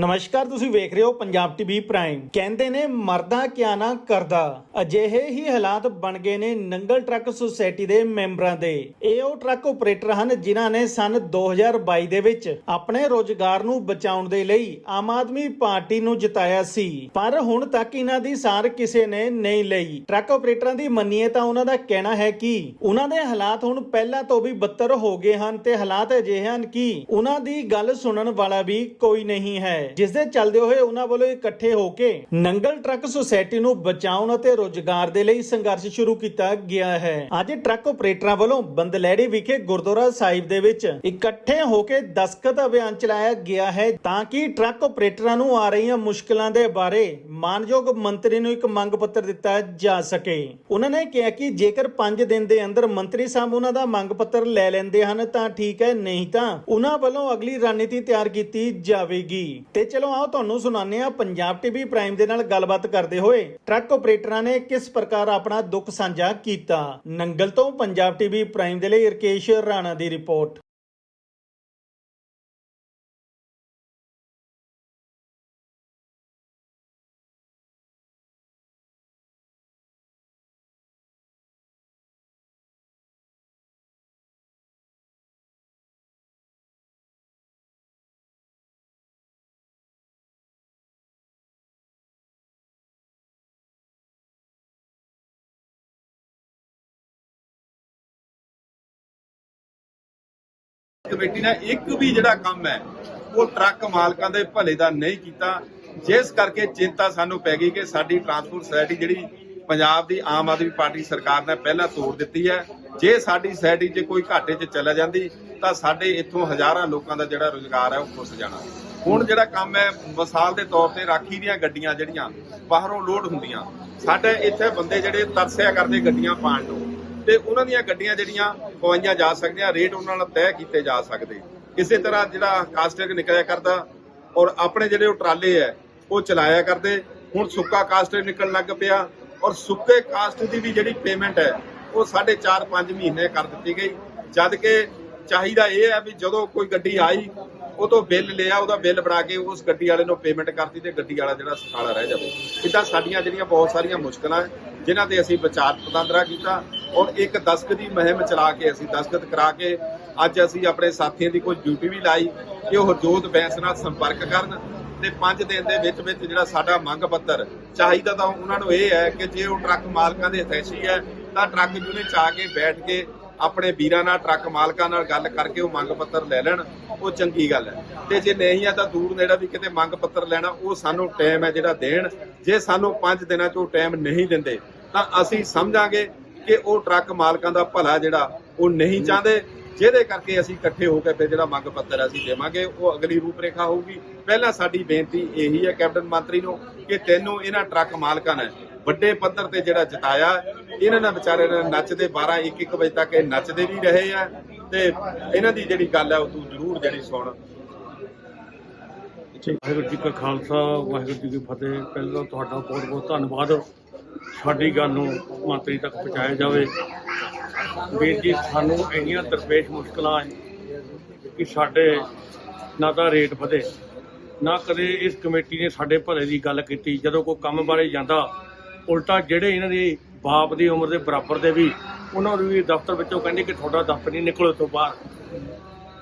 ਨਮਸਕਾਰ, ਤੁਸੀਂ ਵੇਖ ਰਹੇ ਹੋ ਪੰਜਾਬ ਟੀਵੀ ਪ੍ਰਾਈਮ। ਕਹਿੰਦੇ ਨੇ, ਮਰਦਾ ਕਿਆ ਨਾ ਕਰਦਾ। ਅਜਿਹੇ ਹੀ ਹਾਲਾਤ ਬਣ ਗਏ ਨੇ ਨੰਗਲ ਟਰੱਕ ਸੁਸਾਇਟੀ ਦੇ ਮੈਂਬਰਾਂ ਦੇ। ਇਹ ਉਹ ਟਰੱਕ ਆਪਰੇਟਰ ਹਨ ਜਿਨ੍ਹਾਂ ਨੇ ਸਨ 2022 ਦੇ ਵਿੱਚ ਆਪਣੇ ਰੋਜ਼ਗਾਰ ਨੂੰ ਬਚਾਉਣ ਦੇ ਲਈ ਆਮ ਆਦਮੀ ਪਾਰਟੀ ਨੂੰ ਜਿਤਾਇਆ ਸੀ। ਪਰ ਹੁਣ ਤੱਕ ਇਹਨਾਂ ਦੀ ਸਾਰ ਕਿਸੇ ਨੇ ਨਹੀਂ ਲਈ। ਟਰੱਕ ਆਪਰੇਟਰਾਂ ਦੀ ਮੰਨੀਏ ਤਾਂ ਉਹਨਾਂ ਦਾ ਕਹਿਣਾ ਹੈ ਕਿ ਉਹਨਾਂ ਦੇ ਹਾਲਾਤ ਹੁਣ ਪਹਿਲਾਂ ਤੋਂ ਵੀ ਬੱਤਰ ਹੋ ਗਏ ਹਨ ਤੇ ਹਾਲਾਤ ਅਜਿਹੇ ਹਨ ਕਿ ਉਹਨਾਂ ਦੀ ਗੱਲ ਸੁਣਨ ਵਾਲਾ ਵੀ ਕੋਈ ਨਹੀਂ ਹੈ। ਜਿਸ ਦੇ ਚੱਲਦੇ ਹੋਏ ਉਹਨਾਂ ਵੱਲੋਂ ਇਕੱਠੇ ਹੋ ਕੇ ਨੰਗਲ ਟਰੱਕ ਸੁਸਾਇਟੀ ਨੂੰ ਬਚਾਉਣ ਅਤੇ ਰੋਜ਼ਗਾਰ ਦੇ ਲਈ ਸੰਘਰਸ਼ ਸ਼ੁਰੂ ਕੀਤਾ ਗਿਆ ਹੈ। ਅੱਜ ਟਰੱਕ ਆਪਰੇਟਰਾਂ ਵੱਲੋਂ ਬੰਦਲੈੜੀ ਵਿਖੇ ਗੁਰਦੁਆਰਾ ਸਾਹਿਬ ਦੇ ਵਿੱਚ ਇਕੱਠੇ ਹੋ ਕੇ ਦਸਖਤ ਅਭਿਆਨ ਚਲਾਇਆ ਗਿਆ ਹੈ ਤਾਂ ਕਿ ਟਰੱਕ ਆਪਰੇਟਰਾਂ ਨੂੰ ਆ ਰਹੀਆਂ ਮੁਸ਼ਕਲਾਂ ਦੇ ਬਾਰੇ ਮਾਨਯੋਗ ਮੰਤਰੀ ਨੂੰ ਇੱਕ ਮੰਗ ਪੱਤਰ ਦਿੱਤਾ ਜਾ ਸਕੇ। ਉਹਨਾਂ ਨੇ ਕਿਹਾ ਕਿ ਜੇਕਰ 5 ਦਿਨ ਦੇ ਅੰਦਰ ਮੰਤਰੀ ਸਾਹਿਬ ਉਹਨਾਂ ਦਾ ਮੰਗ ਪੱਤਰ ਲੈ ਲੈਂਦੇ ਹਨ, ਤਾਂ ਠੀਕ ਹੈ, ਨਹੀਂ ਤਾਂ ਉਹਨਾਂ ਵੱਲੋਂ ਅਗਲੀ ਰਣਨੀਤੀ ਤਿਆਰ ਕੀਤੀ ਜਾਵੇਗੀ। ਤੇ ਚਲੋ ਆਓ ਤੁਹਾਨੂੰ ਸੁਣਾਉਂਦੇ ਹਾਂ ਪੰਜਾਬ ਟੀਵੀ ਪ੍ਰਾਈਮ ਦੇ ਨਾਲ ਗੱਲਬਾਤ ਕਰਦੇ ਹੋਏ ਟਰੱਕ ਆਪਰੇਟਰਾਂ ਨੇ ਕਿਸ ਪ੍ਰਕਾਰ ਆਪਣਾ ਦੁੱਖ ਸਾਂਝਾ ਕੀਤਾ। ਨੰਗਲ ਤੋਂ ਪੰਜਾਬ ਟੀਵੀ ਪ੍ਰਾਈਮ ਦੇ ਲਈ ਰਕੇਸ਼ ਰਾਣਾ ਦੀ ਰਿਪੋਰਟ। ਕਮੇਟੀ ਨੇ ਇੱਕ ਵੀ ਜਿਹੜਾ ਕੰਮ ਹੈ, ਉਹ ਟਰੱਕ ਮਾਲਕਾਂ ਦੇ ਭਲੇ ਦਾ ਨਹੀਂ ਕੀਤਾ। ਜਿਸ ਕਰਕੇ ਚਿੰਤਾ ਸਾਨੂੰ ਪੈ ਗਈ ਕਿ ਸਾਡੀ ਟਰਾਂਸਪੋਰਟ ਸੋਸਾਇਟੀ ਜਿਹੜੀ ਪੰਜਾਬ ਦੀ ਆਮ ਆਦਮੀ ਪਾਰਟੀ ਸਰਕਾਰ ਨੇ ਪਹਿਲਾਂ ਤੋੜ ਦਿੱਤੀ ਹੈ। ਜੇ ਸਾਡੀ ਸੋਸਾਇਟੀ 'ਚ ਕੋਈ ਘਾਟੇ 'ਚ ਚਲਾ ਜਾਂਦੀ, ਤਾਂ ਸਾਡੇ ਇੱਥੋਂ ਹਜ਼ਾਰਾਂ ਲੋਕਾਂ ਦਾ ਜਿਹੜਾ ਰੋਜ਼ਗਾਰ ਹੈ, ਉਹ ਖੁੱਸ ਜਾਣਾ। ਹੁਣ ਜਿਹੜਾ ਕੰਮ ਹੈ, ਮਿਸਾਲ ਦੇ ਤੌਰ ਤੇ ਰਾਖੀ ਦੀਆਂ ਗੱਡੀਆਂ ਜਿਹੜੀਆਂ, ਬਾਹਰੋਂ ਲੋਡ ਹੁੰਦੀਆਂ। ਸਾਡੇ ਇੱਥੇ ਬੰਦੇ ਜਿਹੜੇ ਤਰਸਿਆ ਕਰਦੇ ਗੱਡੀਆਂ ਪਾਣ ਨੂੰ। ਤੇ ਉਹਨਾਂ ਦੀਆਂ ਗੱਡੀਆਂ ਜਿਹੜੀਆਂ ਪਵਾਈਆਂ ਜਾ ਸਕਦੀਆਂ, ਰੇਟ ਉਹਨਾਂ ਨਾਲ ਤੈਅ ਕੀਤੇ ਜਾ ਸਕਦੇ। ਇਸੇ ਤਰ੍ਹਾਂ ਜਿਹੜਾ ਕਾਸਟਿਕ ਨਿਕਲਿਆ ਕਰਦਾ ਔਰ ਆਪਣੇ ਜਿਹੜੇ ਉਹ ਟਰਾਲੇ ਐ ਉਹ ਚਲਾਇਆ ਕਰਦੇ। ਹੁਣ ਸੁੱਕਾ ਕਾਸਟਿਕ ਨਿਕਲਣ ਲੱਗ ਪਿਆ ਔਰ ਸੁੱਕੇ ਕਾਸਟ ਦੀ ਵੀ ਜਿਹੜੀ ਪੇਮੈਂਟ ਹੈ, ਉਹ 4.5 ਮਹੀਨੇ ਕਰ ਦਿੱਤੀ ਗਈ। ਜਦ ਕਿ ਚਾਹੀਦਾ ਇਹ ਹੈ ਵੀ ਜਦੋਂ ਕੋਈ ਗੱਡੀ ਆਈ ਉਹ ਤੋਂ ਬਿੱਲ ਲਿਆ ਉਹਦਾ ਬਿੱਲ ਬਣਾ ਕੇ ਉਸ ਗੱਡੀ ਵਾਲੇ ਨੂੰ ਪੇਮੈਂਟ ਕਰਤੀ ਤੇ ਗੱਡੀ ਵਾਲਾ ਜਿਹੜਾ ਸਖਾਲਾ ਰਹਿ ਜਾਵੇ। ਇਦਾਂ ਸਾਡੀਆਂ ਜਿਹੜੀਆਂ ਬਹੁਤ ਸਾਰੀਆਂ ਮੁਸ਼ਕਲਾਂ ਹੈ, ਜਿਨ੍ਹਾਂ ਤੇ ਅਸੀਂ ਵਿਚਾਰ ਪਤੰਦਰਾ ਕੀਤਾ ਔਰ ਇੱਕ ਦਸਤਖਤ ਦੀ ਮੁਹਿੰਮ ਚਲਾ ਕੇ ਅਸੀਂ ਦਸਤਖਤ ਕਰਾ ਕੇ ਅੱਜ ਅਸੀਂ ਆਪਣੇ ਸਾਥੀਆਂ ਦੀ ਕੋਈ ਡਿਊਟੀ ਵੀ ਲਾਈ ਕਿ ਉਹ ਹਰਜੋਤ ਬੈਂਸ ਨਾਲ ਸੰਪਰਕ ਕਰਨ ਤੇ 5 ਦਿਨ ਦੇ ਵਿੱਚ ਵਿੱਚ ਜਿਹੜਾ ਸਾਡਾ ਮੰਗ ਪੱਤਰ ਚਾਹੀਦਾ ਤਾਂ ਉਹਨਾਂ ਨੂੰ ਇਹ ਹੈ ਕਿ ਜੇ ਉਹ ਟਰੱਕ ਮਾਲਕਾਂ ਦੇ ਹਿਤੈਸ਼ੀ ਹੈ ਤਾਂ ਟਰੱਕ ਯੂਨੀਅਨ ਚ ਆ ਕੇ ਬੈਠ ਕੇ ਆਪਣੇ ਵੀਰਾਂ ਨਾਲ, ਟਰੱਕ ਮਾਲਕਾਂ ਨਾਲ ਗੱਲ ਕਰਕੇ ਉਹ ਮੰਗ ਪੱਤਰ ਲੈ ਲੈਣ, ਉਹ ਚੰਗੀ ਗੱਲ ਹੈ। ਤੇ ਜੇ ਨਹੀਂ ਆ ਤਾਂ ਦੂਰ ਨੇੜਾ ਵੀ ਕਿਤੇ ਮੰਗ ਪੱਤਰ ਲੈਣਾ, ਉਹ ਸਾਨੂੰ ਟਾਈਮ ਹੈ ਜਿਹੜਾ ਦੇਣ। ਜੇ ਸਾਨੂੰ 5 ਦਿਨਾਂ ਚ ਉਹ ਟਾਈਮ ਨਹੀਂ ਦਿੰਦੇ, ਤਾਂ ਅਸੀਂ ਸਮਝਾਂਗੇ ਕਿ ਉਹ ਟਰੱਕ ਮਾਲਕਾਂ ਦਾ ਭਲਾ ਜਿਹੜਾ, ਉਹ ਨਹੀਂ ਚਾਹੁੰਦੇ। ਜਿਹਦੇ ਕਰਕੇ ਅਸੀਂ ਇਕੱਠੇ ਹੋ ਕੇ ਫਿਰ ਜਿਹੜਾ ਮੰਗ ਪੱਤਰ ਅਸੀਂ ਦੇਵਾਂਗੇ, ਉਹ ਅਗਲੀ ਰੂਪਰੇਖਾ ਹੋਊਗੀ। ਪਹਿਲਾਂ ਸਾਡੀ ਬੇਨਤੀ ਇਹੀ ਹੈ, ਕੈਪਟਨ ਮੰਤਰੀ ਨੂੰ, ਕਿ ਤੈਨੂੰ ਇਹਨਾਂ ਟਰੱਕ ਮਾਲਕਾਂ ਨੇ ਵੱਡੇ ਪੱਧਰ ਤੇ ਜਿਹੜਾ ਜਿਤਾਇਆ, ਇਹਨਾਂ ਨਾਲ ਵਿਚਾਰੇ ਨੇ ਨੱਚਦੇ 12 1 1 ਵਜੇ ਤੱਕ ਇਹ ਨੱਚਦੇ ਵੀ ਰਹੇ ਆ ਤੇ ਇਹਨਾਂ ਦੀ ਜਿਹੜੀ ਗੱਲ ਹੈ ਉਹ ਤੂੰ ਜ਼ਰੂਰ ਜਿਹੜੀ ਸੁਣ। ਵਾਹਿਗੁਰੂ ਜੀ ਕਾ ਖਾਲਸਾ, ਵਾਹਿਗੁਰੂ ਜੀ ਕੀ ਫਤਿਹ। ਪਹਿਲਾਂ ਤੁਹਾਡਾ ਬਹੁਤ ਬਹੁਤ ਧੰਨਵਾਦ। ਸਾਡੀ ਗੱਲ ਨੂੰ ਮੰਤਰੀ ਤੱਕ ਪਹੁੰਚਾਇਆ ਜਾਵੇ। ਵੀਰ ਜੀ, ਸਾਨੂੰ ਇੰਨੀਆਂ ਦਰਪੇਸ਼ ਮੁਸ਼ਕਲਾਂ ਕਿ ਸਾਡੇ ਨਾ ਤਾਂ ਰੇਟ ਵਧੇ, ਨਾ ਕਦੇ ਇਸ ਕਮੇਟੀ ਨੇ ਸਾਡੇ ਭਲੇ ਦੀ ਗੱਲ ਕੀਤੀ। ਜਦੋਂ ਕੋਈ ਕੰਮ ਬਾਰੇ ਜਾਂਦਾ ਉਲਟਾ ਜਿਹੜੇ ਇਹਨਾਂ ਦੇ ਬਾਪ ਦੀ ਉਮਰ ਦੇ ਬਰਾਬਰ ਦੇ ਵੀ, ਉਹਨਾਂ ਨੂੰ ਵੀ ਦਫ਼ਤਰ ਵਿੱਚੋਂ ਕਹਿੰਦੇ ਕਿ ਤੁਹਾਡਾ ਦਫ਼ਤਰ ਨਹੀਂ, ਨਿਕਲੋ ਤੋਂ ਬਾਹਰ।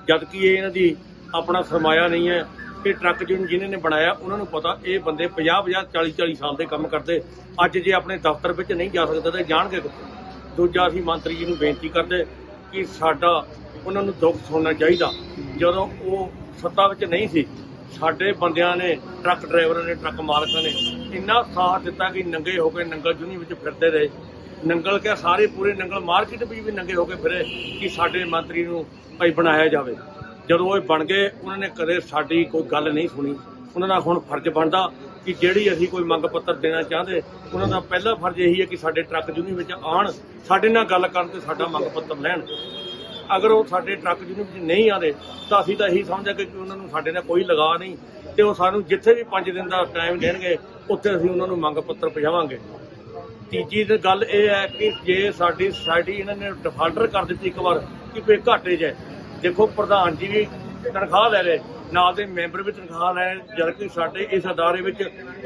ਜਦ ਕਿ ਇਹ ਇਹਨਾਂ ਦੀ ਆਪਣਾ ਸਰਮਾਇਆ ਨਹੀਂ ਹੈ ਇਹ ਟਰੱਕ ਜਿਹਨੂੰ ਜਿਹਨੇ ਨੇ ਬਣਾਇਆ, ਉਹਨਾਂ ਨੂੰ ਪਤਾ ਇਹ ਬੰਦੇ 50 50 40 40 ਸਾਲ ਦੇ ਕੰਮ ਕਰਦੇ। ਅੱਜ ਜੇ ਆਪਣੇ ਦਫ਼ਤਰ ਵਿੱਚ ਨਹੀਂ ਜਾ ਸਕਦੇ ਤਾਂ ਜਾਣਗੇ ਕਿੱਥੇ? ਦੂਜਾ ਅਸੀਂ ਮੰਤਰੀ ਜੀ ਨੂੰ ਬੇਨਤੀ ਕਰਦੇ ਕਿ ਸਾਡਾ, ਉਹਨਾਂ ਨੂੰ ਦੁੱਖ ਸੁਣਨਾ ਚਾਹੀਦਾ। ਜਦੋਂ ਉਹ ਸੱਤਾ ਵਿੱਚ ਨਹੀਂ ਸੀ, ਸਾਡੇ ਬੰਦਿਆਂ ਨੇ, ਟਰੱਕ ਡਰਾਈਵਰਾਂ ਨੇ, ਟਰੱਕ ਮਾਲਕਾਂ ਨੇ ਇੰਨਾ ਸਾਥ ਦਿੱਤਾ ਕਿ ਨੰਗੇ ਹੋ ਕੇ ਨੰਗਲ ਜੁਨੀ ਵਿੱਚ ਫਿਰਦੇ ਰਹੇ। ਨੰਗਲ ਕਿਆ ਸਾਰੇ ਪੂਰੇ ਨੰਗਲ ਮਾਰਕੀਟ ਵਿੱਚ ਵੀ ਨੰਗੇ ਹੋ ਕੇ ਫਿਰੇ ਕਿ ਸਾਡੇ ਮੰਤਰੀ ਨੂੰ ਭਾਈ ਬਣਾਇਆ ਜਾਵੇ। ਜਦੋਂ ਇਹ ਬਣ ਗਏ, ਉਹਨਾਂ ਨੇ ਕਦੇ ਸਾਡੀ ਕੋਈ ਗੱਲ ਨਹੀਂ ਸੁਣੀ। ਉਹਨਾਂ ਦਾ ਹੁਣ ਫਰਜ਼ ਬਣਦਾ ਕਿ ਜਿਹੜੀ ਅਸੀਂ ਕੋਈ ਮੰਗ ਪੱਤਰ ਦੇਣਾ ਚਾਹੁੰਦੇ, ਉਹਨਾਂ ਦਾ ਪਹਿਲਾ ਫਰਜ਼ ਇਹੀ ਹੈ ਕਿ ਸਾਡੇ ਟਰੱਕ ਯੂਨੀਅਨ ਵਿੱਚ ਆਣ ਸਾਡੇ ਨਾਲ ਗੱਲ ਕਰਨ ਤੇ ਸਾਡਾ ਮੰਗ ਪੱਤਰ ਲੈਣ। ਅਗਰ ਉਹ ਸਾਡੇ ਟਰੱਕ ਯੂਨੀਅਨ ਵਿੱਚ ਨਹੀਂ ਆਦੇ ਤਾਂ ਅਸੀਂ ਤਾਂ ਇਹੀ ਸਮਝਾਂਗੇ ਕਿ ਉਹਨਾਂ ਨੂੰ ਸਾਡੇ ਨਾਲ ਕੋਈ ਲਗਾ ਨਹੀਂ। ਤੇ ਉਹ ਸਾਨੂੰ ਜਿੱਥੇ ਵੀ 5 ਦਿਨ ਦਾ ਟਾਈਮ ਦੇਣਗੇ, ਉੱਥੇ ਅਸੀਂ ਉਹਨਾਂ ਨੂੰ ਮੰਗ ਪੱਤਰ ਪਹੁੰਚਾਵਾਂਗੇ ਤੀਜੀ ਗੱਲ ਇਹ ਹੈ ਕਿ ਜੇ ਸਾਡੀ ਸੁਸਾਇਟੀ ਇਹਨਾਂ ਨੇ ਡਿਫਾਲਟਰ ਕਰ ਦਿੱਤੀ ਇੱਕ ਵਾਰ, ਕਿ ਕੋਈ ਘਾਟੇ 'ਚ ਹੈ ਦੇਖੋ ਪ੍ਰਧਾਨ ਜੀ ਵੀ ਤਨਖਾਹ ਲੈ ਰਹੇ ਨਾਲ ਦੇ ਮੈਂਬਰ ਵੀ ਤਨਖਾਹ ਲੈ ਜਦ ਕਿ ਸਾਡੇ ਇਸ ਅਦਾਰੇ ਵਿੱਚ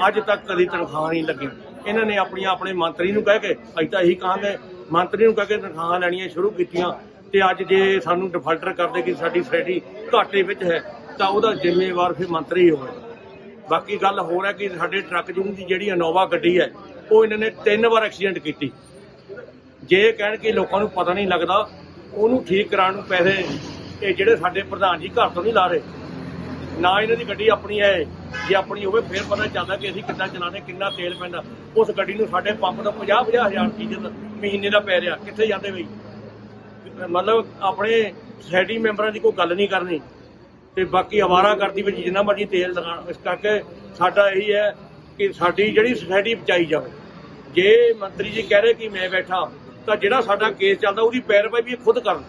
ਅੱਜ ਤੱਕ ਕਦੀ ਤਨਖਾਹ ਨਹੀਂ ਲੱਗੀ। ਇਹਨਾਂ ਨੇ ਆਪਣੀਆਂ ਆਪਣੇ ਮੰਤਰੀ ਨੂੰ ਕਹਿ ਕੇ, ਅਸੀਂ ਤਾਂ ਇਹੀ ਕਹਾਂਗੇ, ਮੰਤਰੀ ਨੂੰ ਕਹਿ ਕੇ ਤਨਖਾਹਾਂ ਲੈਣੀਆਂ ਸ਼ੁਰੂ ਕੀਤੀਆਂ, ਤੇ ਅੱਜ ਜੇ ਸਾਨੂੰ ਡਿਫਾਲਟਰ ਕਰਦੇ ਕਿ ਸਾਡੀ ਸੋਸਾਇਟੀ ਘਾਟੇ ਵਿੱਚ ਹੈ ਤਾਂ ਉਹਦਾ ਜ਼ਿੰਮੇਵਾਰ ਫਿਰ ਮੰਤਰੀ ਹੋਵੇ। ਬਾਕੀ ਗੱਲ ਹੋਰ ਹੈ ਕਿ ਸਾਡੇ ਟਰੱਕ ਯੂਨੀਅਨ ਦੀ ਜਿਹੜੀ ਇਨੋਵਾ ਗੱਡੀ ਹੈ, ਉਹ ਇਹਨਾਂ ਨੇ ਤਿੰਨ ਵਾਰ ਐਕਸੀਡੈਂਟ ਕੀਤੀ। ਜੇ ਕਹਿਣ ਕਿ ਲੋਕਾਂ ਨੂੰ ਪਤਾ ਨਹੀਂ ਲੱਗਦਾ, ਉਹਨੂੰ ਠੀਕ ਕਰਾਉਣ ਨੂੰ ਪੈਸੇ ਇਹ ਜਿਹੜੇ ਸਾਡੇ ਪ੍ਰਧਾਨ ਜੀ ਘਰ ਤੋਂ ਨਹੀਂ ਲਾ ਰਹੇ, ਨਾ ਇਹਨਾਂ ਦੀ ਗੱਡੀ ਆਪਣੀ ਹੈ, ਜੇ ਆਪਣੀ ਹੋਵੇ ਫਿਰ ਪਤਾ ਚੱਲਦਾ ਕਿ ਅਸੀਂ ਕਿੱਦਾਂ ਚਲਾਉਂਦੇ, ਕਿੰਨਾ ਤੇਲ ਪੈਂਦਾ। ਉਸ ਗੱਡੀ ਨੂੰ ਸਾਡੇ ਪੰਪ ਤੋਂ 50 50 ਹਜ਼ਾਰ ਡੀਜ਼ਲ ਮਹੀਨੇ ਦਾ ਪੈ ਰਿਹਾ, ਕਿੱਥੇ ਜਾਂਦੇ ਬਈ? ਮਤਲਬ ਆਪਣੇ ਸੋਸਾਇਟੀ ਮੈਂਬਰਾਂ ਦੀ ਕੋਈ ਗੱਲ ਨਹੀਂ ਕਰਨੀ। ਤੇ ਬਾਕੀ ਆਵਾਰਾ ਕਰਦੀ ਵਿੱਚ ਜਿੰਨਾ ਮਰਜ਼ੀ ਤੇਲ ਲਗਾਉਣ। ਇਸ ਕਰਕੇ ਸਾਡਾ ਇਹੀ ਹੈ ਕਿ ਸਾਡੀ ਜਿਹੜੀ ਸੋਸਾਇਟੀ ਬਚਾਈ ਜਾਵੇ। ਜੇ ਮੰਤਰੀ ਜੀ ਕਹਿ ਰਹੇ ਕਿ ਮੈਂ ਬੈਠਾ, ਤਾਂ ਜਿਹੜਾ ਸਾਡਾ ਕੇਸ ਚੱਲਦਾ, ਉਹਦੀ ਪੈਰਵਾਈ ਵੀ ਖੁਦ ਕਰਨ।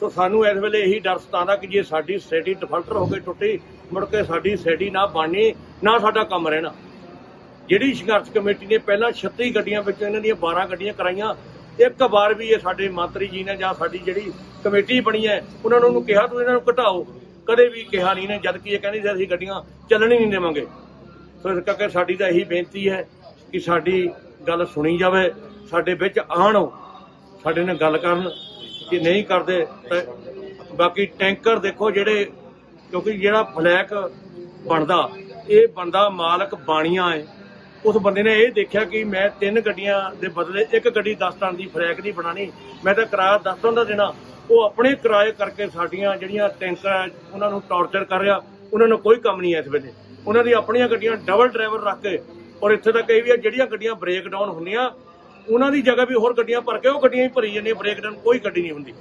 ਸੋ ਸਾਨੂੰ ਇਸ ਵੇਲੇ ਇਹੀ ਡਰ ਸਤਾਉਂਦਾ ਕਿ ਜੇ ਸਾਡੀ ਸੋਸਾਇਟੀ ਡਿਫਾਲਟਰ ਹੋ ਕੇ ਟੁੱਟੀ, ਮੁੜ ਕੇ ਸਾਡੀ ਸੋਸਾਇਟੀ ਨਾ ਬਣਨੀ, ਨਾ ਸਾਡਾ ਕੰਮ ਰਹਿਣਾ। ਜਿਹੜੀ ਸੰਘਰਸ਼ ਕਮੇਟੀ ਨੇ ਪਹਿਲਾਂ 36 ਗੱਡੀਆਂ ਵਿੱਚ ਇਹਨਾਂ ਦੀਆਂ 12 ਗੱਡੀਆਂ ਕਰਾਈਆਂ ਇੱਕ ਵਾਰ ਵੀ ਇਹ ਸਾਡੇ ਮੰਤਰੀ ਜੀ ਨੇ ਜਾਂ ਸਾਡੀ ਜਿਹੜੀ ਕਮੇਟੀ ਬਣੀ ਹੈ, ਉਹਨਾਂ ਨੂੰ ਉਹਨੂੰ ਕਿਹਾ ਤੁਸੀਂ ਇਹਨਾਂ ਨੂੰ ਘਟਾਓ। ਕਦੇ ਵੀ ਕਿਹਾ ਨਹੀਂ ਨੇ, ਜਦ ਕਿ ਇਹ ਕਹਿੰਦੇ ਸੀ, ਅਸੀਂ ਗੱਡੀਆਂ ਚੱਲਣ ਹੀ ਨਹੀਂ ਦੇਵਾਂਗੇ। ਸੋ ਇਸ ਕਰਕੇ ਸਾਡੀ ਤਾਂ ਇਹੀ ਬੇਨਤੀ ਹੈ ਕਿ ਸਾਡੀ ਗੱਲ ਸੁਣੀ ਜਾਵੇ, ਸਾਡੇ ਵਿੱਚ ਆਣ ਸਾਡੇ ਨਾਲ ਗੱਲ ਕਰਨ, ਕਿ ਨਹੀਂ ਕਰਦੇ ਬਾਕੀ ਟੈਂਕਰ ਦੇਖੋ ਜਿਹੜੇ, ਕਿਉਂਕਿ ਜਿਹੜਾ ਫਲੈਕ ਬਣਦਾ, ਇਹ ਬੰਦਾ ਮਾਲਕ ਬਾਣੀਆਂ ਹੈ। ਉਸ ਬੰਦੇ ਨੇ ਇਹ ਦੇਖਿਆ ਕਿ ਮੈਂ ਤਿੰਨ ਗੱਡੀਆਂ ਦੇ ਬਦਲੇ ਇੱਕ ਗੱਡੀ 10 ਟਨ ਦੀ ਫਰੈਕ ਨਹੀਂ ਬਣਾਣੀ ਮੈਂ ਤਾਂ ਕਿਰਾਇਆ 10 ਟਨ ਦਾ ਦੇਣਾ। ਉਹ ਆਪਣੇ ਕਿਰਾਏ ਕਰਕੇ ਸਾਡੀਆਂ ਜਿਹੜੀਆਂ ਟੈਂਕਰ ਹੈ, ਉਹਨਾਂ ਨੂੰ ਟੌਰਚਰ ਕਰ ਰਿਹਾ ਉਹਨਾਂ ਨੂੰ ਕੋਈ ਕੰਮ ਨਹੀਂ ਹੈ ਇਸ ਵੇਲੇ। ਉਹਨਾਂ ਦੀ ਆਪਣੀਆਂ ਗੱਡੀਆਂ ਡਬਲ ਡਰਾਈਵਰ ਰੱਖ ਕੇ ਔਰ ਇੱਥੇ ਤੱਕ ਇਹ ਵੀ ਹੈ ਜਿਹੜੀਆਂ ਗੱਡੀਆਂ ਬ੍ਰੇਕ ਡਾਊਨ ਹੁੰਦੀਆਂ ਉਹਨਾਂ ਦੀ ਜਗ੍ਹਾ ਵੀ ਹੋਰ ਗੱਡੀਆਂ ਭਰ ਕੇ ਉਹ ਗੱਡੀਆਂ ਹੀ ਭਰੀ ਜਾਂਦੀਆਂ ਬ੍ਰੇਕ ਡਾਊਨ ਕੋਈ ਗੱਡੀ ਨਹੀਂ ਹੁੰਦੀ।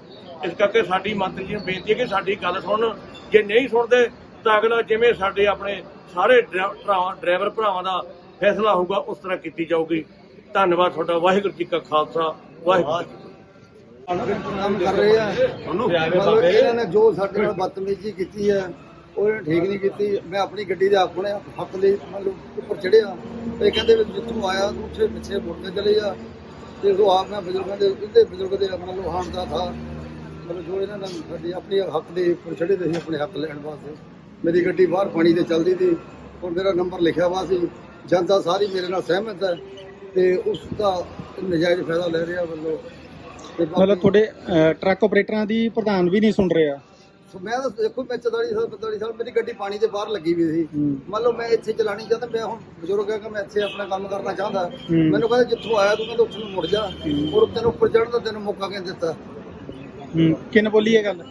ਇਸ ਕਰਕੇ ਸਾਡੀ ਮੰਤਰੀ ਜੀ ਨੂੰ ਬੇਨਤੀ ਹੈ ਕਿ ਸਾਡੀ ਗੱਲ ਸੁਣਨ ਜੇ ਨਹੀਂ ਸੁਣਦੇ ਤਾਂ ਅਗਲਾ ਜਿਵੇਂ ਸਾਡੇ ਆਪਣੇ ਸਾਰੇ ਡਰਾ- ਡਰਾਈਵਰ ਭਰਾਵਾਂ ਦਾ ਫੈਸਲਾ ਹੋਊਗਾ ਉਸ ਤਰ੍ਹਾਂ ਕੀਤੀ ਜਾਊਗੀ। ਧੰਨਵਾਦ ਤੁਹਾਡਾ ਵਾਹਿਗੁਰੂ ਜੀ ਕਾ ਖਾਲਸਾ ਵਾਹਿਗੁਰੂ ਜੀ ਕੀ ਫਤਿਹ। ਕੰਮ ਕਰ ਰਹੇ ਆ। ਮਤਲਬ ਇਹਨਾਂ ਨੇ ਜੋ ਸਾਡੇ ਨਾਲ ਬਦਤਮੀਜ਼ੀ ਕੀਤੀ ਹੈ ਉਹ ਇਹਨੇ ਠੀਕ ਨਹੀਂ ਕੀਤੀ। ਮੈਂ ਆਪਣੀ ਗੱਡੀ ਦੇ ਆਪਣੇ ਹੱਕ ਲਈ ਮਤਲਬ ਉੱਪਰ ਚੜਿਆ ਇਹ ਕਹਿੰਦੇ ਵੀ ਜਿੱਥੋਂ ਆਇਆ ਉੱਥੇ ਪਿੱਛੇ ਮੁੜ ਕੇ ਚਲੇ ਜਾ ਤੇ ਉਹ ਆਪ ਮੈਂ ਬਜ਼ੁਰਗਾਂ ਦੇ ਉਹਦੇ ਬਜ਼ੁਰਗ ਦੇ ਮਤਲਬ ਹਾਣ ਦਾ ਥਾ। ਮਤਲਬ ਜੋ ਇਹਨਾਂ ਨੇ ਸਾਡੀ ਆਪਣੀ ਹੱਕ ਦੇ ਉੱਪਰ ਚੜੇ ਦੇ ਸੀ ਆਪਣੇ ਹੱਕ ਲੈਣ ਵਾਸਤੇ। ਮੇਰੀ ਗੱਡੀ ਬਾਹਰ ਪਾਣੀ ਤੇ ਚੱਲਦੀ ਸੀ। ਔਰ ਮੇਰਾ ਨੰਬਰ ਲਿਖਿਆ ਵਾ ਸੀ। ਜਨਤਾ ਸਾਰੀ ਮੇਰੇ ਨਾਲ ਸਹਿਮਤ ਹੈ ਤੇ ਉਸ ਦਾ ਨਜਾਇਜ਼ ਫਾਇਦਾ ਲੈ ਰਿਹਾ ਵੱਲੋਂ। ਤੇ ਬਾਕੀ- ਮਤਲਬ ਤੁਹਾਡੇ ਅਹ, ਟਰੱਕ ਆਪਰੇਟਰਾਂ ਦੀ ਪ੍ਰਧਾਨ ਵੀ ਨਹੀਂ ਸੁਣ ਰਿਹਾ? ਸੋ ਮੈਂ ਤਾਂ ਦੇਖੋ ਮੈਂ 44 ਸਾਲ 45 ਸਾਲ ਮੇਰੀ ਗੱਡੀ ਪਾਣੀ ਦੇ ਬਾਹਰ ਲੱਗੀ ਹੋਈ ਸੀ। ਮੰਨ ਲਓ ਮੈਂ ਇੱਥੇ ਚਲਾਣੀ ਚਾਹੁੰਦਾ ਮੈਂ ਹੁਣ ਬਜ਼ੁਰਗ ਹੈ ਕਿ ਮੈਂ ਇੱਥੇ ਆਪਣਾ ਕੰਮ ਕਰਨਾ ਚਾਹੁੰਦਾ। ਮੈਨੂੰ ਕਹਿੰਦੇ ਜਿੱਥੋਂ ਆਇਆ ਤੂੰ ਕਹਿੰਦਾ ਉੱਥੇ ਨੂੰ ਮੁੜ ਜਾ। ਔਰ ਤੈਨੂੰ ਉੱਪਰ ਚੜ੍ਹਨ ਦਾ ਤੈਨੂੰ ਮੌਕਾ ਕਿਉਂ ਦਿੱਤਾ? ਹੂੰ ਕਿਨ ਬੋਲੀ ਇਹ ਗੱਲ?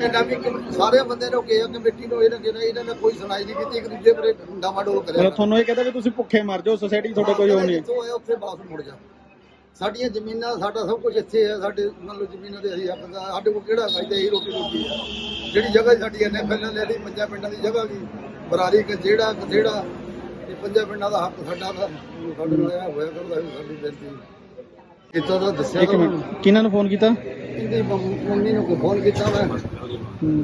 ਇਹਨਾਂ ਵੀ ਕਿ- ਸਾਰੇ ਬੰਦੇ ਨੂੰ ਕਿਹਾ ਕਮੇਟੀ ਨੂੰ ਇਹਨਾਂ ਕਿਹਾ ਇਹਨਾਂ ਨੇ ਕੋਈ ਸੁਣਾਈ ਨਹੀਂ ਕੀਤੀ ਇੱਕ ਦੂਜੇ ਪਰ ਡਾਮਾ ਡੋਲ ਕਰਿਆ। ਮਤਲਬ ਤੁਹਾਨੂੰ ਇਹ ਕਹਿੰਦਾ ਵੀ ਤੁਸੀਂ ਭੁੱਖੇ ਮਰ ਜਾਓ ਸੋਸਾਇਟੀ ਤੁਹਾਡਾ ਕੋਈ ਉਹ ਨਹੀਂ। ਜਿੱਥੋਂ ਆਇਆ ਉੱਥੇ ਵਾਪਸ ਮੁੜ ਜਾ ਸਾਡੀਆਂ ਜ਼ਮੀਨਾਂ ਸਾਡਾ ਸਭ ਕੁਝ ਇੱਥੇ ਹੈ ਸਾਡੇ ਮੰਨ ਲਓ ਜ਼ਮੀਨਾਂ ਦੇ ਅਸੀਂ ਹੱਕ ਦਾ ਸਾਡੇ ਕੋਲ ਕਿਹੜਾ ਹੈ ਤੇ ਇਹੀ ਰੋਟੀ ਰੋਟੀ ਹੈ ਜਿਹੜੀ ਜਗ੍ਹਾ ਸਾਡੀ ਇਹਨੇ ਪਹਿਲਾਂ ਲੈ ਲਈ ਪੰਜਾਂ ਪਿੰਡਾਂ ਦੀ ਜਗ੍ਹਾ ਵੀ ਬਰਾਰੀ ਕ ਜਿਹੜਾ ਜਿਹੜਾ ਇਹ ਪੰਜਾਂ ਪਿੰਡਾਂ ਦਾ ਹੱਕ ਸਾਡਾ ਦਾ ਸਾਡੇ ਨਾਲ ਇਹ ਹੋਇਆ ਕਰਦਾ ਸੀ ਸਾਡੀ ਬੇਨਤੀ। ਕਿਤੋਂ ਦਾ ਦੱਸਿਆ ਇੱਕ ਮਿੰਟ ਕਿਹਨਾਂ ਨੂੰ ਫੋਨ ਕੀਤਾ? ਇਹਦੀ ਮੰਮ- ਨੂੰ ਫੋਨ ਕੀਤਾ ਮੈਂ।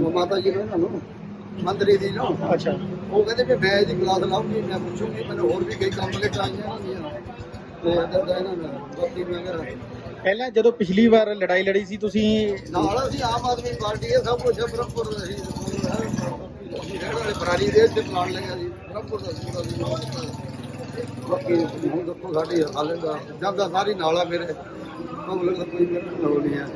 ਉਹ ਮਾਤਾ ਜੀ ਨੂੰ ਉਹਨਾਂ ਨੂੰ ਮੰਤਰੀ ਦੀ ਨੂੰ। ਅੱਛਾ। ਉਹ ਕਹਿੰਦੇ ਵੀ ਮੈਂ ਇਹਦੀ ਕਲਾਸ ਲਾਉਂਗੀ ਮੈਂ ਪੁੱਛੂਗੀ ਮੈਨੂੰ ਹੋਰ ਵੀ ਕਈ ਕੰਮ ਲੈ ਕੇ ਆਈਆਂ ਹੁੰਦੀਆਂ ਤੇ ਇਦਾਂ ਦਾ ਇਹਨਾਂ ਨੇ ਬਾਕੀ ਮੈਂ ਕਿਹਾ ਪਹਿਲਾਂ ਜਦੋਂ ਪਿਛਲੀ ਵਾਰ ਲੜਾਈ ਲੜੀ ਸੀ ਤੁਸੀਂ ਨਾਲ ਅਸੀਂ ਆਮ ਆਦਮੀ ਪਾਰਟੀ ਹੈ ਸਭ ਕੁਝ ਬ੍ਰਹਮਪੁਰ ਦਾ ਸੀ ਰਹਿਣ ਬਰਾਰੀ ਦੇ ਤੇ ਪਲਾਨ ਲੱਗਿਆ ਸੀ ਬ੍ਰਹਮਪੁਰ ਦਾ ਸੀ। ਬਾਕੀ ਹੁਣ ਦੇਖੋ ਸਾਡੀ ਹਾਲੇ ਦਾ ਜਦ ਦਾ ਸਾਰੀ ਨਾਲਾ ਮੇਰੇ ਪਬਲਿਕ ਦਾ ਕੋਈ ਮੇਰੇ ਨਾਲ ਨਹੀਂ ਹੈ।